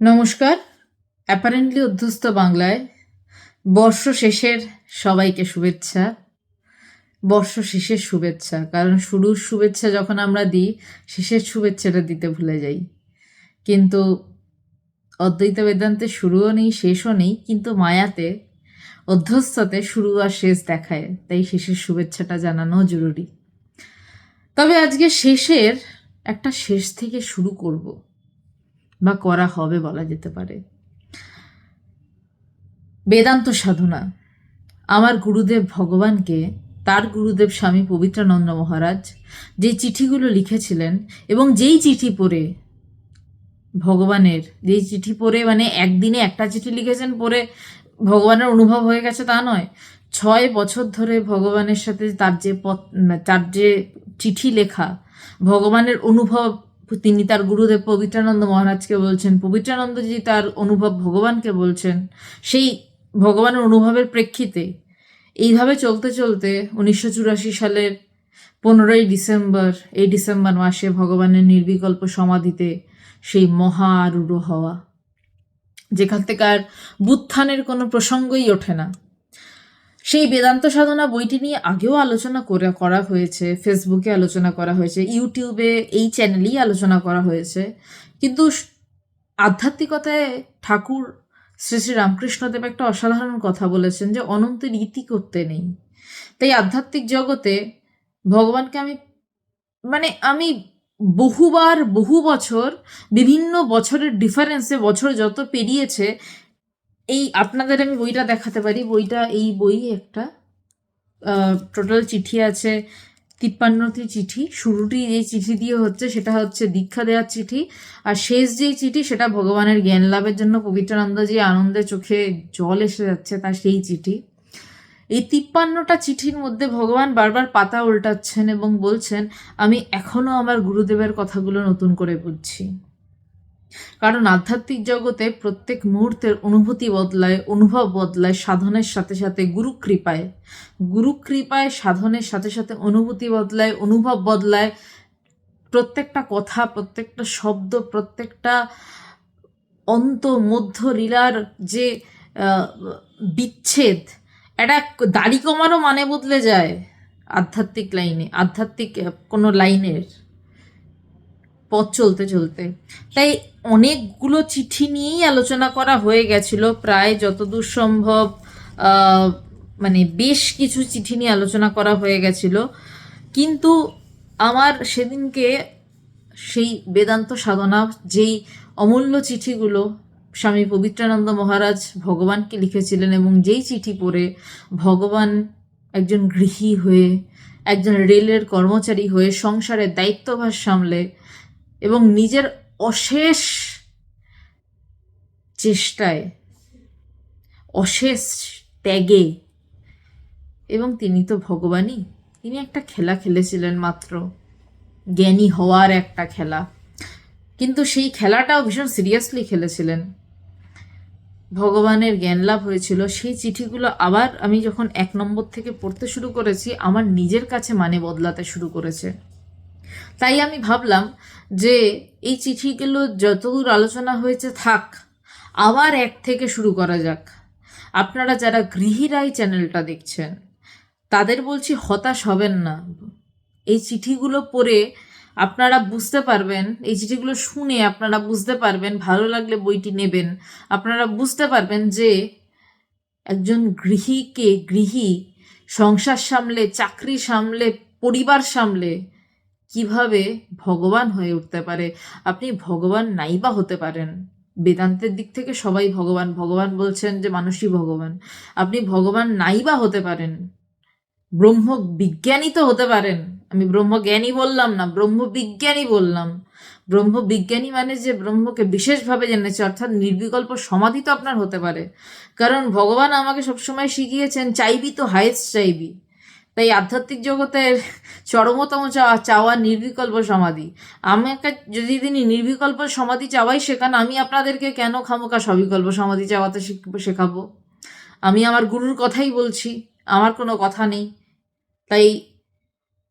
নমস্কার। অ্যাপারেন্টলি অধ্যস্ত বাংলায় বর্ষ শেষের সবাইকে শুভেচ্ছা। বর্ষ শেষের শুভেচ্ছা, কারণ শুরুর শুভেচ্ছা যখন আমরা দিই, শেষের শুভেচ্ছাটা দিতে ভুলে যাই। কিন্তু অদ্বৈত বেদান্তে শুরুও নেই, শেষও নেই, কিন্তু মায়াতে, অধ্যস্ততে শুরু আর শেষ দেখায়, তাই শেষের শুভেচ্ছাটা জানানো জরুরি। তবে আজকে শেষের একটা শেষ থেকে শুরু করব। বা করা হবে বলা যেতে পারে। বেদান্ত সাধনা। আমার গুরুদেব ভগবানকে, তার গুরুদেব স্বামী পবিত্রানন্দ মহারাজ, যে চিঠিগুলো লিখেছিলেন এবং যেই চিঠি পড়ে ভগবানের, যেই চিঠি পড়ে মানে একদিনে একটা চিঠি লিখেছেন পড়ে ভগবানের অনুভব হয়ে গেছে তা নয়। ছয় বছর ধরে ভগবানের সাথে তার যে পথ, তার যে চিঠি লেখা, ভগবানের অনুভব তিনি তার গুরুদেব পবিত্রানন্দ মহারাজকে বলছেন, পবিত্রানন্দজি তার অনুভব ভগবানকে বলছেন। সেই ভগবানের অনুভবের প্রেক্ষিতে এইভাবে চলতে চলতে উনিশশো চুরাশি সালের পনেরোই ডিসেম্বর, এই ডিসেম্বর মাসে ভগবানের নির্বিকল্প সমাধিতে সেই মহা আরূঢ় হওয়া, যেখান থেকে আর বুত্থানের কোনো প্রসঙ্গই ওঠে না। সেই বেদান্ত সাধনা বইটি নিয়ে আগেও আলোচনা করে, করা হয়েছে ফেসবুকে আলোচনা করা হয়েছে ইউটিউবে এই চ্যানেলেই আলোচনা করা হয়েছে। কিন্তু আধ্যাত্মিকতায় ঠাকুর শ্রী শ্রী রামকৃষ্ণদেব একটা অসাধারণ কথা বলেছেন যে অনন্তের ইতি করতে নেই। তাই আধ্যাত্মিক জগতে ভগবানকে আমি মানে আমি বহুবার, বহু বছর, বিভিন্ন বছরের ডিফারেন্সে বছর যত পেরিয়েছে এই আপনাদের আমি বইটা দেখাতে পারি। বইটা এই বই একটা টোটাল চিঠি আছে, তিপ্পান্নটি চিঠি। শুরুটি যে চিঠি দিয়ে হচ্ছে, সেটা হচ্ছে দীক্ষা দেওয়ার চিঠি। আর শেষ যেই চিঠি, সেটা ভগবানের জ্ঞান লাভের জন্য পবিত্রানন্দ যে আনন্দে চোখে জল এসে যাচ্ছে তার সেই চিঠি। এই তিপ্পান্নটা চিঠির মধ্যে ভগবান বারবার পাতা উল্টাচ্ছেন এবং বলছেন, আমি এখনও আমার গুরুদেবের কথাগুলো নতুন করে বুঝছি। কারণ আধ্যাত্মিক জগতে প্রত্যেক মুহূর্তের অনুভূতি বদলায়, অনুভব বদলায় সাধনের সাথে সাথে গুরু কৃপায় গুরু কৃপায় সাধনের সাথে সাথে অনুভূতি বদলায়, অনুভব বদলায়। প্রত্যেকটা কথা, প্রত্যেকটা শব্দ, প্রত্যেকটা অন্ত, মধ্য লীলার যে বিচ্ছেদ একটা দাড়ি কমারও মানে বদলে যায় আধ্যাত্মিক লাইনে, আধ্যাত্মিক কোনো লাইনের। পথ চলতে চলতে। তাই অনেকগুলো চিঠি নিয়েই আলোচনা করা হয়ে গেছিল। প্রায় যতদূর সম্ভব মানে বেশ কিছু চিঠি নিয়ে আলোচনা করা হয়ে গেছিল। কিন্তু আমার সেদিনকে সেই বেদান্ত সাধনা, যেই অমূল্য চিঠিগুলো স্বামী পবিত্রানন্দ মহারাজ ভগবানকে লিখেছিলেন এবং যেই চিঠি পড়ে ভগবান একজন গৃহী হয়ে, একজন রেলের কর্মচারী হয়ে সংসারের দায়িত্বভার সামলে এবং নিজের অশেষ চেষ্টায়, অশেষ ত্যাগে। এবং তিনি তো ভগবানই। তিনি একটা খেলা খেলেছিলেন মাত্র। জ্ঞানী হওয়ার একটা খেলা। কিন্তু সেই খেলাটাও ভীষণ সিরিয়াসলি খেলেছিলেন। ভগবানের জ্ঞান লাভ হয়েছিল। সেই চিঠিগুলো আবার আমি যখন এক নম্বর থেকে পড়তে শুরু করেছি, আমার নিজের কাছে মানে বদলাতে শুরু করেছে। তাই আমি ভাবলাম যে এই চিঠিগুলো যতদূর আলোচনা হয়েছে থাক, আবার এক থেকে শুরু করা যাক। আপনারা যারা গৃহীরাই চ্যানেলটা দেখছেন, তাদের বলছি হতাশ হবেন না। এই চিঠিগুলো পড়ে আপনারা বুঝতে পারবেন, এই চিঠিগুলো শুনে আপনারা বুঝতে পারবেন, ভালো লাগলে বইটি নেবেন। আপনারা বুঝতে পারবেন যে একজন গৃহীকে গৃহী, সংসার সামলে, চাকরি সামলে, পরিবার সামলে কীভাবে ভগবান হয়ে উঠতে পারে? আপনি ভগবান নাইবা হতে পারেন। বেদান্তের দিক থেকে সবাই ভগবান। ভগবান বলছেন যে মানুষই ভগবান। আপনি ভগবান নাইবা হতে পারেন। ব্রহ্ম বিজ্ঞানী তো হতে পারেন। আমি ব্রহ্মজ্ঞানী বললাম না ব্রহ্ম বিজ্ঞানী বললাম। ব্রহ্ম বিজ্ঞানী মানে যে ব্রহ্মকে বিশেষভাবে জেনেছে, অর্থাৎ নির্বিকল্প সমাধি তো আপনার হতে পারে। কারণ ভগবান আমাকে সবসময় শিখিয়েছেন, চাইবি তো হায়েস্ট চাইবি। তাই আধ্যাত্মিক জগতের চরমতম চাওয়া নির্বিকল্প সমাধি। আমাকে যদি তিনি নির্বিকল্প সমাধি চাওয়াই শেখান, আমি আপনাদেরকে কেন খামোকা সবিকল্প সমাধি চাওয়াতে শিখ- শেখাবো? আমি আমার গুরুর কথাই বলছি, আমার কোনো কথা নেই। তাই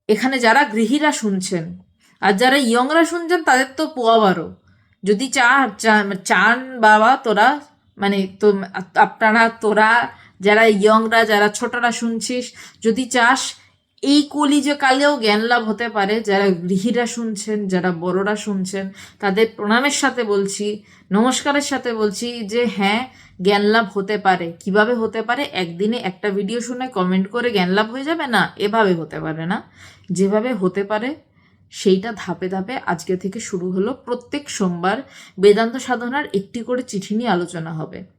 এখানে যারা গৃহীরা শুনছেন আর যারা ইয়ংরা শুনছেন, তাদের তো পোয়া বারো। যদি চা, চা- চান বাবা তোরা মানে তো আপনারা, তোরা যারা ইয়ংরা যারা ছোটরা শুনছিস, যদি চাস, এই কলিযে কালেও জ্ঞান লাভ হতে পারে। যারা গৃহীরা শুনছেন, যারা বড়রা শুনছেন, তাদের প্রণামের সাথে বলছি, নমস্কারের সাথে বলছি যে হ্যাঁ জ্ঞান লাভ হতে পারে। কীভাবে হতে পারে? একদিনে একটা ভিডিও শুনে কমেন্ট করে জ্ঞান লাভ হয়ে যাবে না? এভাবে হতে পারে না। যেভাবে হতে পারে, সেইটা ধাপে ধাপে আজকে থেকে শুরু হলো। প্রত্যেক সোমবার বেদান্ত সাধনার একটি করে চিঠি নিয়ে আলোচনা হবে।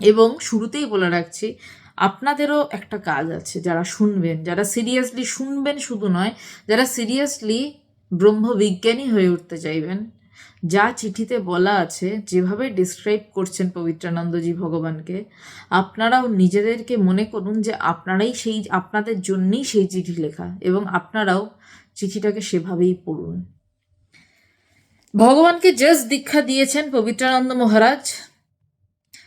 এবং শুরুতেই বলে রাখছি, আপনাদেরও একটা কাজ আছে যারা শুনবেন, যারা সিরিয়াসলি শুনবেন শুধু নয়, যারা সিরিয়াসলি ব্রহ্মবিজ্ঞানী হয়ে উঠতে চাইবেন, যা চিঠিতে বলা আছে, যেভাবে ডিসক্রাইব করছেন পবিত্রানন্দজি ভগবানকে, আপনারাও নিজেদেরকে মনে করুন যে আপনারাই সেই, আপনাদের জন্যই সেই চিঠি লেখা এবং আপনারাও চিঠিটাকে সেভাবেই পড়ুন। ভগবানকে জাস্ট দীক্ষা দিয়েছেন পবিত্রানন্দ মহারাজ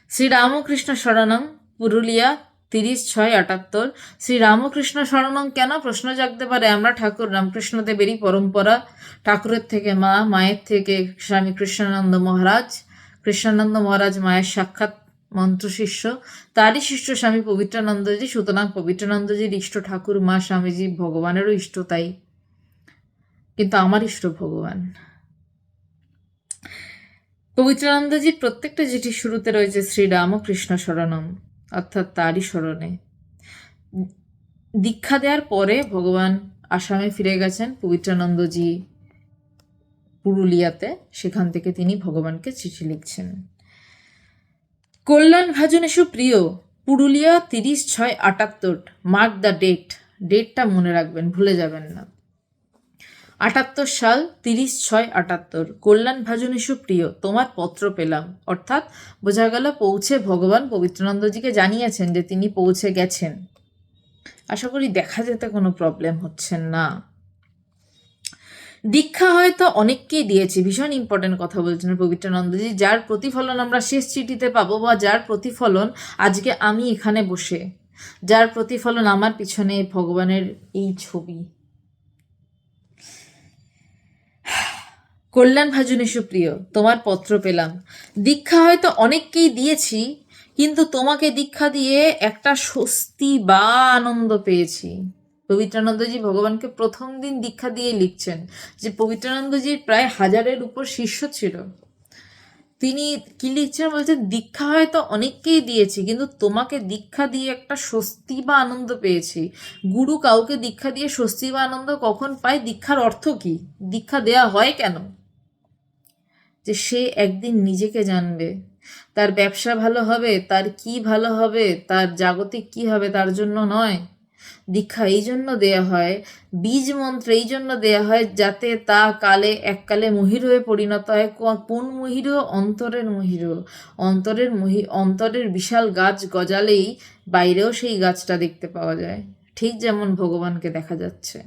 শ্রী রামকৃষ্ণ শরণম পুরুলিয়া তিরিশ ছয় আটাত্তর। শ্রী রামকৃষ্ণ শরণম কেন? প্রশ্ন জাগতে পারে আমরা ঠাকুর রামকৃষ্ণদেবেরই পরম্পরা। ঠাকুরের থেকে মা, মায়ের থেকে স্বামী কৃষ্ণানন্দ মহারাজ। কৃষ্ণানন্দ মহারাজ মায়ের সাক্ষাৎ মন্ত্র শিষ্য। তারই শিষ্য স্বামী পবিত্রানন্দজি, সুতরাং পবিত্রানন্দজির ইষ্ট ঠাকুর, মা, স্বামীজি ভগবানেরও ইষ্ট তাই। কিন্তু আমার ইষ্ট ভগবান। পবিত্রানন্দজির প্রত্যেকটা চিঠির শুরুতে রয়েছে শ্রী রামকৃষ্ণ শরণম, অর্থাৎ তারই স্মরণে দীক্ষা দেওয়ার পরে ভগবান আসামে ফিরে গেছেন পবিত্রানন্দজি পুরুলিয়াতে। সেখান থেকে তিনি ভগবানকে চিঠি লিখছেন। কল্যাণ ভাজনেশু প্রিয়, পুরুলিয়া তিরিশ ছয় আটাত্তর, মার্ক দ্য ডেট। ডেটটা মনে রাখবেন, ভুলে যাবেন না। আটাত্তর সাল তিরিশ ছয় আটাত্তর। কল্যাণ ভাজনেশু প্রিয়, তোমার পত্র পেলাম। অর্থাৎ বোঝা গেল পৌঁছে ভগবান পবিত্রানন্দজিকে জানিয়েছেন যে তিনি পৌঁছে গেছেন। আশা করি দেখা যেতে কোনো প্রবলেম হচ্ছে না। দীক্ষা হয়তো অনেককেই দিয়েছি। ভীষণ ইম্পর্টেন্ট কথা বলছেন পবিত্রানন্দজি। যার প্রতিফলন আমরা শেষ চিঠিতে পাবো বা যার প্রতিফলন আজকে আমি এখানে বসে, যার প্রতিফলন আমার পিছনে ভগবানের এই ছবি। কল্যাণ ভাজনে সুপ্রিয়, তোমার পত্র পেলাম। দীক্ষা হয়তো অনেককেই দিয়েছি, কিন্তু তোমাকে দীক্ষা দিয়ে একটা স্বস্তি বা আনন্দ পেয়েছি। পবিত্রানন্দজি ভগবানকে প্রথম দিন দীক্ষা দিয়ে লিখছেন যে পবিত্রানন্দজির প্রায় হাজারের উপর শিষ্য ছিল। তিনি কি লিখছেন? বলছেন, দীক্ষা হয়তো অনেককেই দিয়েছি, কিন্তু তোমাকে দীক্ষা দিয়ে একটা স্বস্তি বা আনন্দ পেয়েছি। গুরু কাউকে দীক্ষা দিয়ে স্বস্তি বা আনন্দ কখন পায়? দীক্ষার অর্থ কি? দীক্ষা দেয়া হয় কেন? যে সে একদিন নিজেকে জানবে। তার ব্যবসা ভালো হবে, তার কি ভালো হবে, তার জাগতিক কি হবে তার জন্য নয়। দীক্ষা এই জন্য দেয়া হয়, বীজ মন্ত্র এই জন্য দেয়া হয় যাতে তা কালে এককালে মহির হয়ে পরিণত হয়। কোন মহির? অন্তরের মহির। অন্তরের মহি, অন্তরের বিশাল গাছ গজালেই বাইরেও সেই গাছটা দেখতে পাওয়া যায়। ঠিক যেমন ভগবানকে দেখা যাচ্ছে।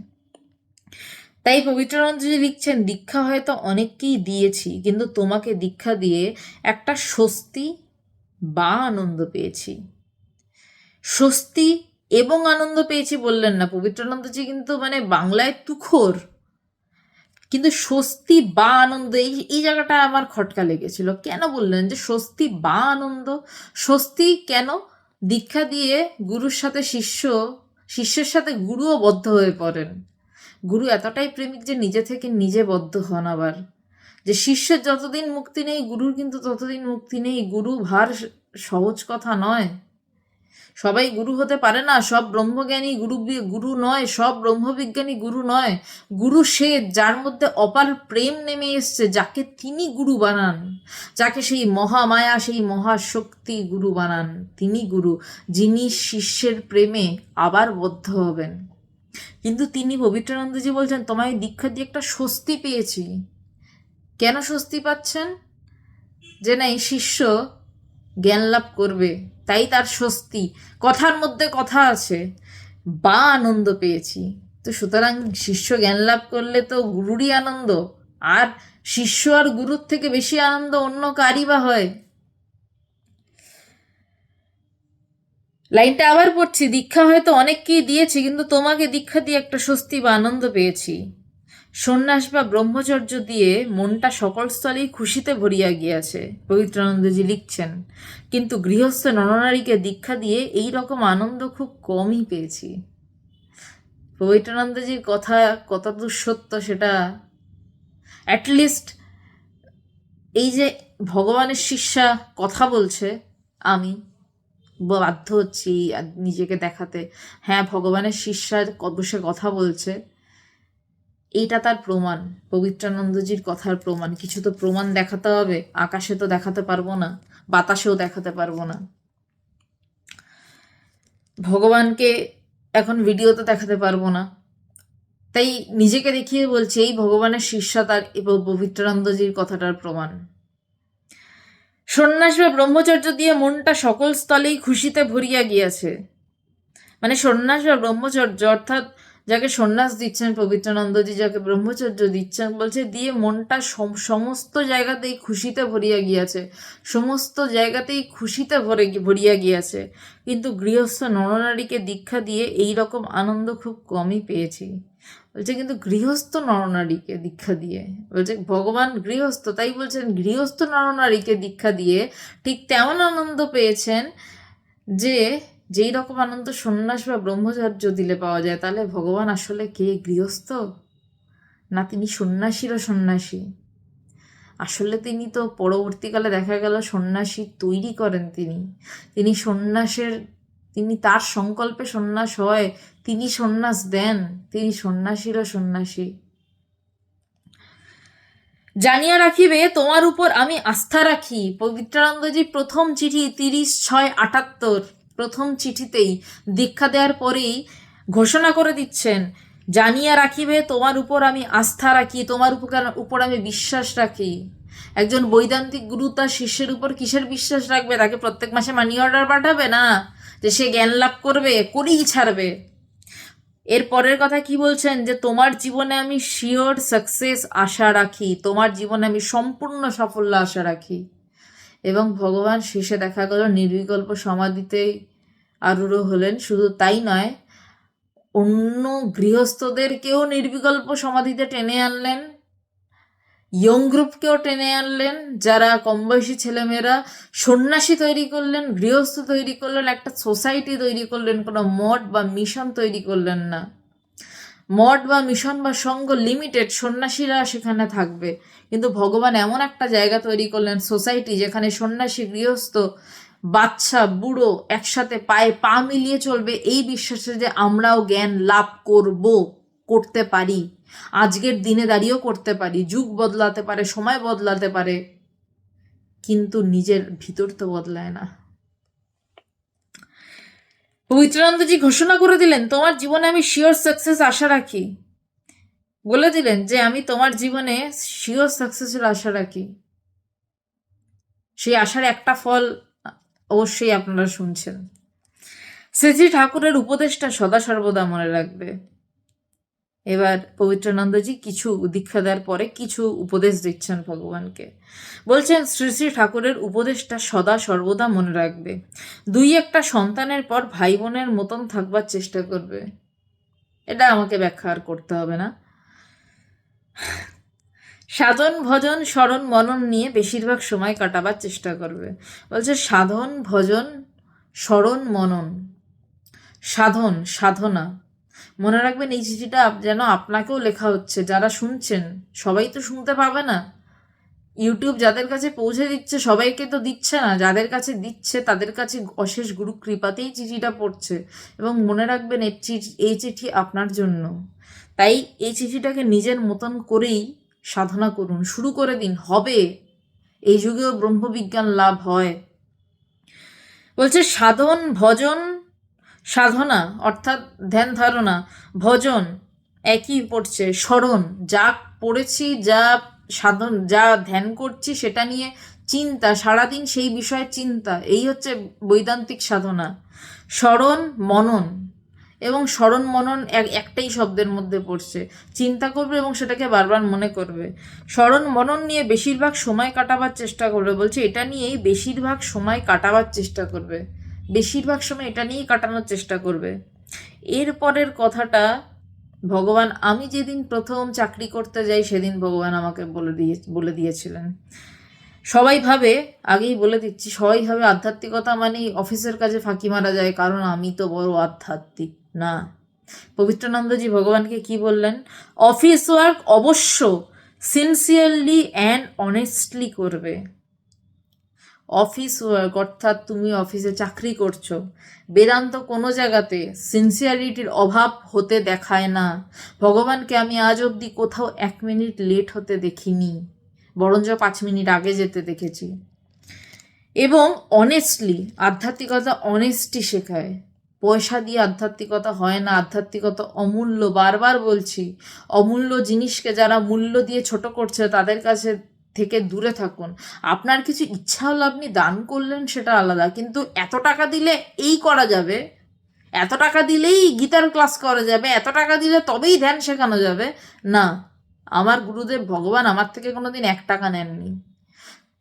তাই পবিত্রানন্দজি লিখছেন, দীক্ষা হয়তো অনেককেই দিয়েছি, কিন্তু তোমাকে দীক্ষা দিয়ে একটা স্বস্তি বা আনন্দ পেয়েছি। স্বস্তি এবং আনন্দ পেয়েছি বললেন না। পবিত্রানন্দজি কিন্তু মানে বাংলায় তুখোর। কিন্তু স্বস্তি বা আনন্দ, এই এই জায়গাটা আমার খটকা লেগেছিল। কেন বললেন যে স্বস্তি বা আনন্দ? স্বস্তি কেন? দীক্ষা দিয়ে গুরুর সাথে শিষ্য, শিষ্যের সাথে গুরুও বদ্ধ হয়ে পড়েন। গুরু এতটাই প্রেমিক যে নিজে থেকে নিজে বদ্ধ হন আবার। যে শিষ্যের যতদিন মুক্তি নেই, গুরুর কিন্তু ততদিন মুক্তি নেই। গুরু ভার সহজ কথা নয়। সবাই গুরু হতে পারে না, সব ব্রহ্মজ্ঞানী গুরু গুরু নয়, সব ব্রহ্মবিজ্ঞানী গুরু নয়। গুরু সে যার মধ্যে অপার প্রেম নেমে এসছে, যাকে তিনি গুরু বানান। যাকে সেই মহামায়া, সেই মহাশক্তি গুরু বানান। তিনি গুরু, যিনি শিষ্যের প্রেমে আবার বদ্ধ হবেন। কিন্তু তিনি পবিত্রানন্দজি বলছেন, তোমায় দীক্ষা দিয়ে একটা স্বস্তি পেয়েছি। কেন স্বস্তি পাচ্ছেন? যে না, এই শিষ্য জ্ঞান লাভ করবে, তাই তার স্বস্তি। কথার মধ্যে কথা আছে, বা আনন্দ পেয়েছি। তো সুতরাং শিষ্য জ্ঞান লাভ করলে তো গুরুরই আনন্দ, আর শিষ্য আর গুরুর থেকে বেশি আনন্দ অন্য কারই বা হয়? লাইনটা আবার পড়ছি, দীক্ষা হয়তো অনেককেই দিয়েছি, কিন্তু তোমাকে দীক্ষা দিয়ে একটা স্বস্তি বা আনন্দ পেয়েছি। সন্ন্যাস বা ব্রহ্মচর্য দিয়ে মনটা সকল স্থলেই খুশিতে ভরিয়া গিয়াছে, পবিত্রানন্দজি লিখছেন। কিন্তু গৃহস্থ নরনারীকে দীক্ষা দিয়ে এই রকম আনন্দ খুব কমই পেয়েছি। পবিত্রানন্দজির কথা কতদূর সত্য সেটা অ্যাটলিস্ট এই যে ভগবানের শিষ্যা কথা বলছে, আমি বাধ্য হচ্ছি নিজেকে দেখাতে। হ্যাঁ ভগবানের শিষ্যার বসে কথা বলছে, এইটা তার প্রমাণ। পবিত্রানন্দজির কথার প্রমাণ। কিছু তো প্রমাণ দেখাতে হবে, আকাশে তো দেখাতে পারব না, বাতাসেও দেখাতে পারব না। ভগবানকে এখন ভিডিওতে দেখাতে পারব না। তাই নিজেকে দেখিয়ে বলছি, এই ভগবানের শিষ্যা তার এবং পবিত্রানন্দজির কথাটার প্রমাণ। সন্ন্যাস বা ব্রহ্মচর্য দিয়ে মনটা সকল স্থলেই খুশিতে ভরিয়া গিয়াছে। মানে সন্ন্যাস বা ব্রহ্মচর্য অর্থাৎ যাকে সন্ন্যাস দিচ্ছেন, পবিত্রানন্দজি যাকে ব্রহ্মচর্য দিচ্ছেন বলছে, দিয়ে মনটা সম- সমস্ত জায়গাতেই খুশিতে ভরিয়া গিয়াছে। সমস্ত জায়গাতেই খুশিতে ভরে ভরিয়া গিয়াছে। কিন্তু গৃহস্থ নরনারীকে দীক্ষা দিয়ে এই রকম আনন্দ খুব কমই পেয়েছি। বলছে কিন্তু গৃহস্থ নরনারীকে দীক্ষা দিয়ে। বলছে, ভগবান গৃহস্থ। তাই বলছেন, গৃহস্থ নরনারীকে দীক্ষা দিয়ে ঠিক তেমন আনন্দ পেয়েছেন যে যেই রকম আনন্দ সন্ন্যাস বা ব্রহ্মচর্য দিলে পাওয়া যায়, তাহলে ভগবান আসলে কে? গৃহস্থ? না তিনি সন্ন্যাসীরও সন্ন্যাসী? আসলে তিনি তো পরবর্তীকালে দেখা গেল সন্ন্যাসী তৈরি করেন তিনি। তিনি সন্ন্যাসের তিনি তার সংকল্পে সন্ন্যাস হয়, তিনি সন্ন্যাস দেন, তিনি সন্ন্যাসীরও সন্ন্যাসী। জানিয়া রাখিবে, তোমার উপর আমি আস্থা রাখি। পবিত্রানন্দজি প্রথম চিঠি তিরিশ ছয় আটাত্তর, প্রথম চিঠিতেই দীক্ষা দেওয়ার পরেই ঘোষণা করে দিচ্ছেন, জানিয়া রাখিবে, তোমার উপর আমি আস্থা রাখি, তোমার উপর উপর আমি বিশ্বাস রাখি। একজন বৈদান্তিক গুরু তার শিষ্যের উপর কিসের বিশ্বাস রাখবে? তাকে প্রত্যেক মাসে মানি অর্ডার পাঠাবে না? যে সে জ্ঞান লাভ করবে, করেই ছাড়বে। এর পরের কথা কি বলছেন? যে তোমার জীবনে আমি শিওর সাকসেস আশা রাখি, তোমার জীবনে আমি সম্পূর্ণ সাফল্য আশা রাখি। এবং ভগবান শেষে দেখা গেল, নির্বিকল্প সমাধিতে আরূঢ় হলেন। শুধু তাই নয়, অন্য গৃহস্থদেরকেও নির্বিকল্প সমাধিতে টেনে আনলেন। ইয়ং গ্রুপকেও টেনে আনলেন, যারা কম বয়সী ছেলেমেয়েরা সন্ন্যাসী তৈরি করলেন, গৃহস্থ তৈরি করলেন, একটা সোসাইটি তৈরি করলেন, কোনো মঠ বা মিশন তৈরি করলেন না। মঠ বা মিশন বা সঙ্গ লিমিটেড সন্ন্যাসীরা সেখানে থাকবে। কিন্তু ভগবান এমন একটা জায়গা তৈরি করলেন সোসাইটি যেখানে সন্ন্যাসী, গৃহস্থ, বাচ্চা, বুড়ো একসাথে পায়ে পা মিলিয়ে চলবে। এই বিশ্বাসে যে আমরাও জ্ঞান লাভ করব, করতে পারি। আজকের দিনে দাঁড়িয়েও করতে পারি, যুগ বদলাতে পারে, সময় বদলাতে পারে, কিন্তু নিজের ভিতর তো বদলায় না। পবিত্রানন্দজি ঘোষণা করে দিলেন, তোমার জীবনে আমি শিওর সাকসেস আশা রাখি। বলে দিলেন যে, আমি তোমার জীবনে শিওর সাকসেসের আশা রাখি। সেই আশার একটা ফল অবশ্যই আপনারা শুনছেন। শ্রী শ্রী ঠাকুরের উপদেশটা সদা সর্বদা মনে রাখবে। এবার পবিত্রানন্দজি কিছু দীক্ষা দেওয়ার পরে কিছু উপদেশ দিচ্ছেন ভগবানকে। বলছেন, শ্রী শ্রী ঠাকুরের উপদেশটা সদা সর্বদা মনে রাখবে। দুই একটা সন্তানের পর ভাই বোনের মতন থাকবার চেষ্টা করবে। এটা আমাকে ব্যাখ্যা আর করতে হবে না। সাধন, ভজন, স্মরণ, মনন নিয়ে বেশিরভাগ সময় কাটাবার চেষ্টা করবে। বলছে, সাধন, ভজন, স্মরণ, মনন, সাধন, সাধনা মনে রাখবেন এই চিঠিটা যেন আপনাকেও লেখা হচ্ছে, যারা শুনছেন, সবাই তো শুনতে পাবে না। ইউটিউব যাদের কাছে পৌঁছে দিচ্ছে, সবাইকে তো দিচ্ছে না। যাদের কাছে দিচ্ছে, তাদের কাছে অশেষ গুরু কৃপাতেই চিঠিটা পড়ছে। এবং মনে রাখবেন এই চিঠি এই চিঠি আপনার জন্য। তাই এই চিঠিটাকে নিজের মতন করেই সাধনা করুন। শুরু করে দিন, হবে। এই যুগেও ব্রহ্মবিজ্ঞান লাভ হয়। বলছে, সাধন, ভজন সাধনা, অর্থাৎ ধ্যান, ধারণা, ভজন একই পড়ছে, স্মরণ। যা পড়েছি, যা সাধন, যা ধ্যান করছি, সেটা নিয়ে চিন্তা, সারাদিন সেই বিষয়ে চিন্তা। এই হচ্ছে বৈদান্তিক সাধনা। স্মরণ, মনন। এবং স্মরণ, মনন এক, একটাই শব্দের মধ্যে পড়ছে। চিন্তা করবে এবং সেটাকে বারবার মনে করবে। স্মরণ, মনন নিয়ে বেশিরভাগ সময় কাটাবার চেষ্টা করবে। বলছে, এটা নিয়েই বেশিরভাগ সময় কাটাবার চেষ্টা করবে। বেশিরভাগ সময় এটা নিয়েই কাটানোর চেষ্টা করবে। এরপরের কথাটা, ভগবান, আমি যেদিন প্রথম চাকরি করতে যাই, সেদিন ভগবান আমাকে বলে দিয়ে, বলে দিয়েছিলেন। সবাই ভাবে, আগেই বলে দিচ্ছি, সবাই ভাবে আধ্যাত্মিকতা মানেই অফিসের কাজে ফাঁকি মারা যায়, কারণ আমি তো বড় আধ্যাত্মিক, না। পবিত্রানন্দজি ভগবানকে কি বললেন? অফিস ওয়ার্ক অবশ্য সিনসিয়ারলি অ্যান্ড অনেস্টলি করবে। অফিস ওয়ার্ক অর্থাৎ তুমি অফিসে চাকরি করছ, বেদান্ত কোনো জায়গাতে সিনসিয়ারিটির অভাব হতে দেখায় না। ভগবানকে আমি আজ অবধি কোথাও এক মিনিট লেট হতে দেখিনি, বরঞ্চ পাঁচ মিনিট আগে যেতে দেখেছি। এবং অনেস্টলি আধ্যাত্মিকতা অনেস্টি শেখায়। পয়সা দিয়ে আধ্যাত্মিকতা হয় না, আধ্যাত্মিকতা অমূল্য। বারবার বলছি, অমূল্য জিনিসকে যারা মূল্য দিয়ে ছোট করছে, তাদের কাছে থেকে দূরে থাকুন। আপনার কিছু ইচ্ছা হলো আপনি দান করলেন, সেটা আলাদা। কিন্তু এত টাকা দিলে এই করা যাবে? এত টাকা দিলেই গীতার ক্লাস করা যাবে? এত টাকা দিলে তবেই ধ্যান শেখানো যাবে? না। আমার গুরুদেব ভগবান আমার থেকে কোনোদিন এক টাকা নেননি।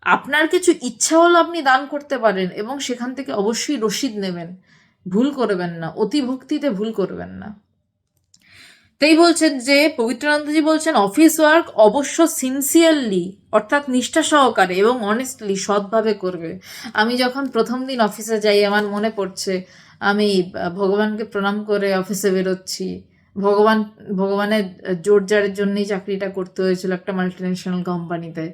আপনার কিছু ইচ্ছা হলো আপনি দান করতে পারেন এবং সেখান থেকে অবশ্যই রসিদ নেবেন। ভুল করবেন না। অতি ভক্তিতে ভুল করবেন না। তাই বলছেন যে পবিত্রানন্দজি বলছেন অফিস ওয়ার্ক অবশ্য সিনসিয়ারলি অর্থাৎ নিষ্ঠা সহকারে এবং অনেস্টলি সৎভাবে করবে। আমি যখন প্রথম দিন অফিসে যাই, আমার মনে পড়ছে, আমি ভগবানকে প্রণাম করে অফিসে বেরোচ্ছি। ভগবান, ভগবানের জোর জোরজারের জন্যই চাকরিটা করতে হয়েছিল একটা মাল্টিন্যাশনাল কোম্পানিতে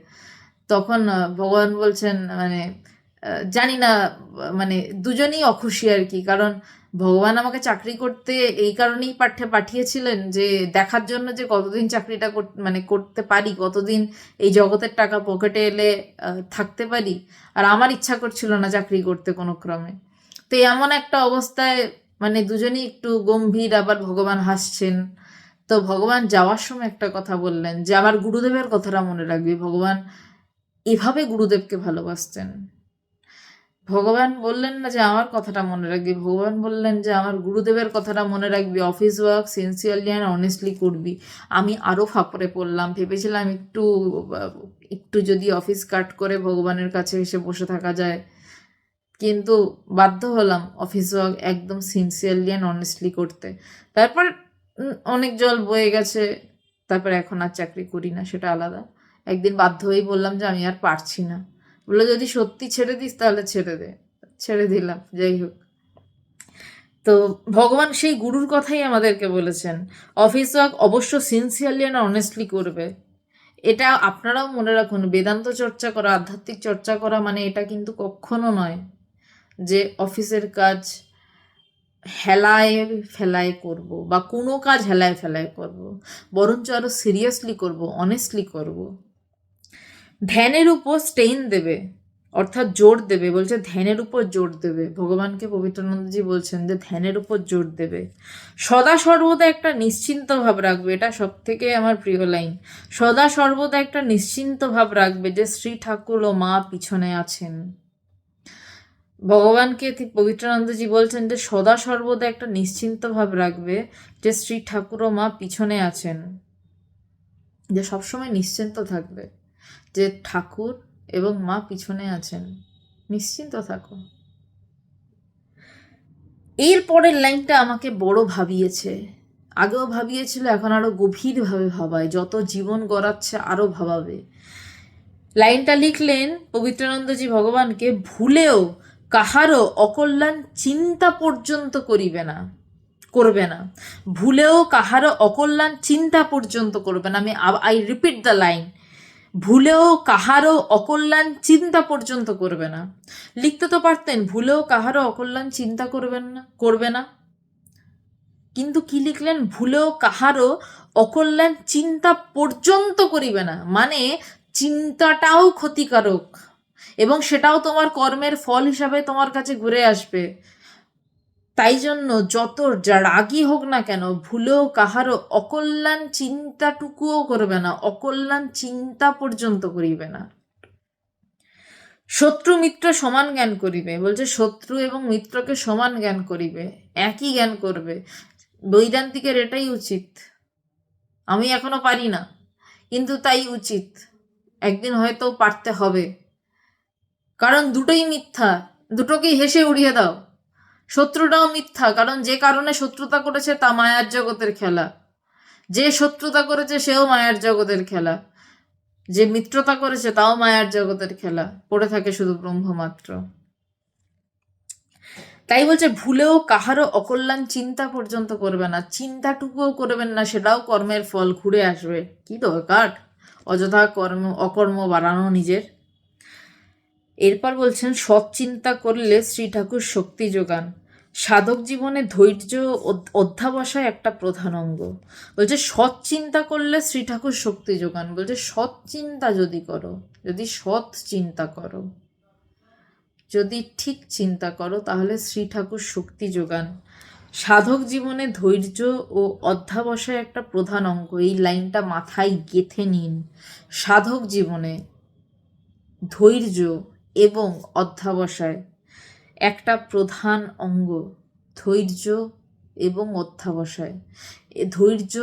তখন ভগবান বলছেন মানে জানি না মানে দুজনেই অখুশি আর কি। কারণ ভগবান আমাকে চাকরি করতে এই কারণেই পাঠে পাঠিয়েছিলেন যে দেখার জন্য যে কতদিন চাকরিটা মানে করতে পারি, কতদিন এই জগতের টাকা পকেটে এলে থাকতে পারি। আর আমার ইচ্ছা করছিল না চাকরি করতে কোনো ক্রমে। তো এমন একটা অবস্থায় মানে দুজনেই একটু গম্ভীর, আবার ভগবান হাসছেন। তো ভগবান যাওয়ার সময় একটা কথা বললেন যে, আমার গুরুদেবের কথাটা মনে রাখবি। ভগবান এভাবে গুরুদেবকে ভালোবাসতেন। ভগবান বললেন না যে আমার কথাটা মনে রাখবি, ভগবান বললেন যে আমার গুরুদেবের কথাটা মনে রাখবি, office work sincerely and honestly করবি। আমি আরও ফাঁপড়ে পড়লাম, ভেবেছিলাম একটু একটু যদি অফিস কাট করে ভগবানের কাছে এসে বসে থাকা যায়। কিন্তু বাধ্য হলাম অফিস ওয়ার্ক একদম সিনসিয়ারলি অ্যান্ড অনেস্টলি করতে। তারপর অনেক জল বয়ে গেছে, তারপর এখন আর চাকরি করি না, সেটা আলাদা। একদিন বাধ্য হয়েই বললাম যে আমি আর পারছি না। বলল, যদি সত্যি ছেড়ে দিস, তাহলে ছেড়ে দে। ছেড়ে দিলাম, যাই হোক। তো ভগবান সেই গুরুর কথাই আমাদেরকে বলেছেন, অফিস ওয়ার্ক অবশ্য সিনসিয়ারলি অ্যান্ড অনেস্টলি করবে। এটা আপনারাও মনে রাখুন, বেদান্ত চর্চা করা, আধ্যাত্মিক চর্চা করা মানে এটা কিন্তু কখনো নয় যে অফিসের কাজ হেলায় ফেলায় করব বা কোনো কাজ হেলায় ফেলায় করব, বরঞ্চ আরও সিরিয়াসলি করব অনেস্টলি করব। ধ্যানের উপর স্টেইন দেবে, অর্থাৎ জোর দেবে, বলছে ধ্যানের উপর জোর দেবে। ভগবানকে পবিত্রানন্দজি বলছেন যে ধ্যানের উপর জোর দেবে। সদা সর্বদা একটা নিশ্চিন্ত ভাব রাখবে, এটা সব থেকে আমার প্রিয় লাইন। সদা সর্বদা একটা নিশ্চিন্ত ভাব রাখবে যে শ্রী ঠাকুর ও মা পিছনে আছেন। ভগবানকে পবিত্রানন্দজি বলছেন যে সদা সর্বদা একটা নিশ্চিন্ত ভাব রাখবে যে শ্রী ঠাকুর ও মা পিছনে আছেন। যে সবসময় নিশ্চিন্ত থাকবে। যে ঠাকুর এবং মা পিছনে আছেন। নিশ্চিন্ত থাকো। এর পরের লাইনটা আমাকে বড় ভাবিয়েছে। আগেও ভাবিয়েছিল, এখন আরও গভীরভাবে ভাবায়। যত জীবন গড়াচ্ছে, আরও ভাবাবে। লাইনটা লিখলেন পবিত্রানন্দজি ভগবানকে, ভুলেও কাহারও অকল্যাণ চিন্তা পর্যন্ত করিবে না, করবে না। ভুলেও কাহারও অকল্যাণ চিন্তা পর্যন্ত করবে না। আমি আই রিপিট দ্য লাইন ভুলেও কাহারও অকল্যাণ চিন্তা পর্যন্ত করবে না। লিখতে তো পারতেন, ভুলেও কাহারও অকল্যাণ চিন্তা করবেন না, করবে না। কিন্তু কি লিখলেন? ভুলেও কাহারও অকল্যাণ চিন্তা পর্যন্ত করিবে না। মানে চিন্তাটাও ক্ষতিকারক এবং সেটাও তোমার কর্মের ফল হিসাবে তোমার কাছে ঘুরে আসবে। তাই জন্য যত রাগই হোক না কেন, ভুলেও কাহারও অকল্যাণ চিন্তাটুকুও করবে না, অকল্যাণ চিন্তা পর্যন্ত করিবে না। শত্রু মিত্র সমান জ্ঞান করিবে, বলছে শত্রু এবং মিত্রকে সমান জ্ঞান করিবে, একই জ্ঞান করবে। বৈদান্তিকের এটাই উচিত। আমি এখনও পারি না, কিন্তু তাই উচিত। একদিন হয়তো পারতে হবে। কারণ দুটোই মিথ্যা, দুটোকেই হেসে উড়িয়ে দাও। শত্রুটাও মিথ্যা, কারণ যে কারণে শত্রুতা করেছে তা মায়ার জগতের খেলা। যে শত্রুতা করেছে সেও মায়ার জগতের খেলা। যে মিত্রতা করেছে তাও মায়ার জগতের খেলা। পড়ে থাকে শুধু ব্রহ্মমাত্র। তাই বলছে, ভুলেও কাহারও অকল্যাণ চিন্তা পর্যন্ত করবে না। চিন্তাটুকুও করবেন না, সেটাও কর্মের ফল ঘুরে আসবে। কি দরকার? অযথা কর্ম, অকর্ম বাড়ানো নিজের। এরপর বলছেন, সৎ চিন্তা করলে শ্রী ঠাকুর শক্তি যোগান। সাধক জীবনে ধৈর্য অধ- অধ্যাবসায় একটা প্রধান অঙ্গ। বলছে, সৎ চিন্তা করলে শ্রী ঠাকুর শক্তি যোগান। বলছে, সৎ চিন্তা যদি করো, যদি সৎ চিন্তা করো, যদি ঠিক চিন্তা করো, তাহলে শ্রী ঠাকুর শক্তি যোগান। সাধক জীবনে ধৈর্য ও অধ্যাবসায় একটা প্রধান অঙ্গ। এই লাইনটা মাথায় গেথে নিন। সাধক জীবনে ধৈর্য এবং অধ্যাবসায়। একটা প্রধান অঙ্গ, ধৈর্য এবং অধ্যাবসায়। এ ধৈর্য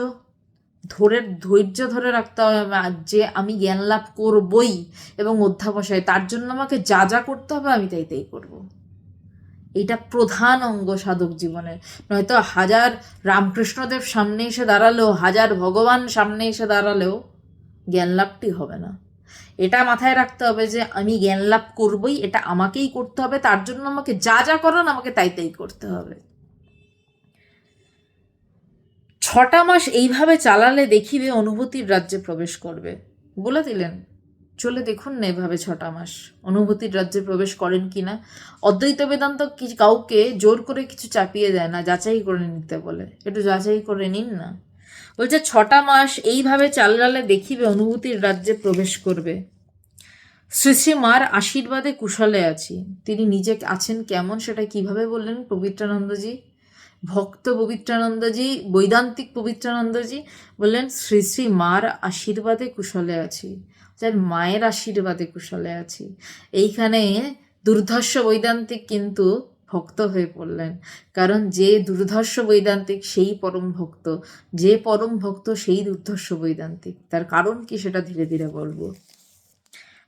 ধরে ধৈর্য ধরে রাখতে হবে যে আমি জ্ঞান লাভ করবই এবং অধ্যাবসায়, তার জন্য আমাকে যা যা করতে হবে আমি তাই তাই করব। এইটা প্রধান অঙ্গ সাধক জীবনের নয়তো হাজার রামকৃষ্ণদেব সামনে এসে দাঁড়ালেও, হাজার ভগবান সামনে এসে দাঁড়ালেও জ্ঞান লাভটি হবে না। এটা মাথায় রাখতে হবে যে আমি জ্ঞান লাভ করবই, এটা আমাকেই করতে হবে, তার জন্য আমাকে যা যা করান আমাকে তাই তাই করতে হবে। ছটা মাস এইভাবে চালালে দেখিবে অনুভূতির রাজ্যে প্রবেশ করবে। বলে দিলেন, চলে দেখুন না এভাবে ছটা মাস, অনুভূতির রাজ্যে প্রবেশ করেন কিনা অদ্বৈত বেদান্ত কি কাউকে জোর করে কিছু চাপিয়ে দেয় না, যাচাই করে নিতে বলে। একটু যাচাই করে নিন না। বলছে, ছটা মাস এইভাবে চালালে দেখিবে অনুভূতির রাজ্যে প্রবেশ করবে। শ্রী শ্রী মার আশীর্বাদে কুশলে আছি। তিনি নিজে আছেন কেমন সেটা কীভাবে বললেন পবিত্রানন্দজি? ভক্ত পবিত্রানন্দজি, বৈদান্তিক পবিত্রানন্দজি বললেন, শ্রী শ্রী মার আশীর্বাদে কুশলে আছি। যার মায়ের আশীর্বাদে কুশলে আছি। এইখানে দুর্ধর্ষ বৈদান্তিক কিন্তু ভক্ত হয়ে পড়লেন। কারণ যে দুর্ধর্ষ বৈদান্তিক, সেই পরম ভক্ত। যে পরম ভক্ত, সেই দুর্ধর্ষ বৈদান্তিক। তার কারণ কি সেটা ধীরে ধীরে বলব।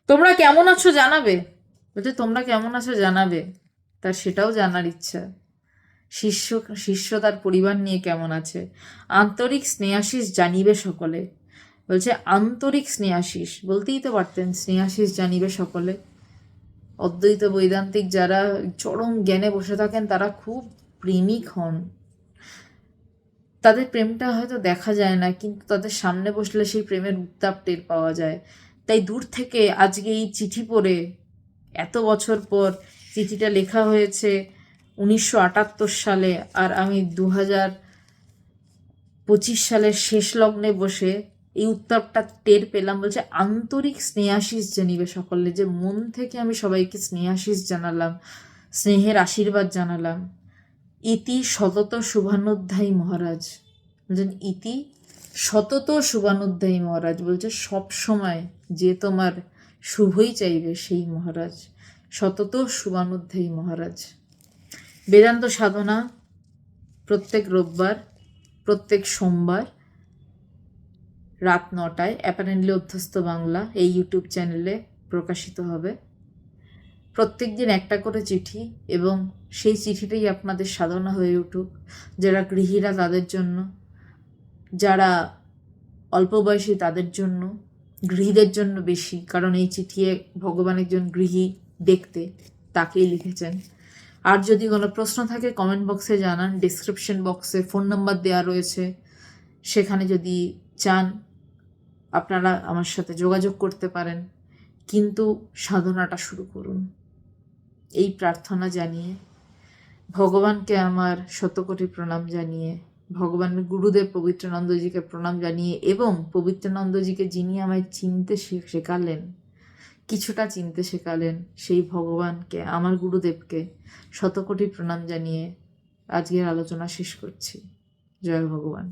তোমরা কেমন আছো জানাবে? বলছে, তোমরা কেমন আছো জানাবে? তার সেটাও জানার ইচ্ছা। শিষ্য শিষ্য তার পরিবার নিয়ে কেমন আছে? আন্তরিক স্নেহাশিস জানিবে সকলে। বলছে, আন্তরিক স্নেহাশিস বলতেই তো পারতেন স্নেহাশিস জানিবে সকলে। অদ্বৈত বৈদান্তিক যারা চরম জ্ঞানে বসে থাকেন, তারা খুব প্রেমিক হন। তাদের প্রেমটা হয়তো দেখা যায় না, কিন্তু তাদের সামনে বসলে সেই প্রেমের উত্তাপ টের পাওয়া যায়। তাই দূর থেকে আজকে এই চিঠি পড়ে, এত বছর পর চিঠিটা লেখা হয়েছে উনিশশো আটাত্তর সালে, আর আমি দু হাজার পঁচিশ সালের শেষ লগ্নে বসে এই উত্তরটা টের পেলাম বলছে, আন্তরিক স্নেহাশিস জানিবে সকলে যে মন থেকে আমি সবাইকে স্নেহাশিস জানালাম, স্নেহের আশীর্বাদ জানালাম। ইতি শতত শুভানুধ্যায়ী মহারাজ। বলছেন, ইতি শতত শুভানুধ্যায়ী মহারাজ। বলছে, সব সময় যে তোমার শুভই চাইবে সেই মহারাজ, শতত শুভানুধ্যায়ী মহারাজ। বেদান্ত সাধনা প্রত্যেক রোববার, প্রত্যেক সোমবার রাত নটায় অ্যাপারেন্টলি অভ্যস্ত বাংলা, এই ইউটিউব চ্যানেলে প্রকাশিত হবে। প্রত্যেক দিন একটা করে চিঠি এবং সেই চিঠিটাই আপনাদের সাধনা হয়ে উঠুক। যারা গৃহীরা তাদের জন্য, যারা অল্প বয়সী তাদের জন্য, গৃহীদের জন্য বেশি, কারণ এই চিঠি ভগবান একজন গৃহী দেখতে তাকেই লিখেছেন। আর যদি কোনো প্রশ্ন থাকে কমেন্ট বক্সে জানান ডিসক্রিপশন বক্সে ফোন নাম্বার দেওয়া রয়েছে। সেখানে যদি চান আপনারা আমার সাথে যোগাযোগ করতে পারেন। কিন্তু সাধনাটা শুরু করুন। এই প্রার্থনা জানিয়ে, ভগবানকে আমার শতকোটি প্রণাম জানিয়ে ভগবানের গুরুদেব পবিত্রানন্দজিকে প্রণাম জানিয়ে এবং পবিত্রানন্দজিকে যিনি আমায় চিনতে শেখালেন, কিছুটা চিনতে শেখালেন, সেই ভগবানকে, আমার গুরুদেবকে শতকোটি প্রণাম জানিয়ে আজকের আলোচনা শেষ করছি। জয় ভগবান।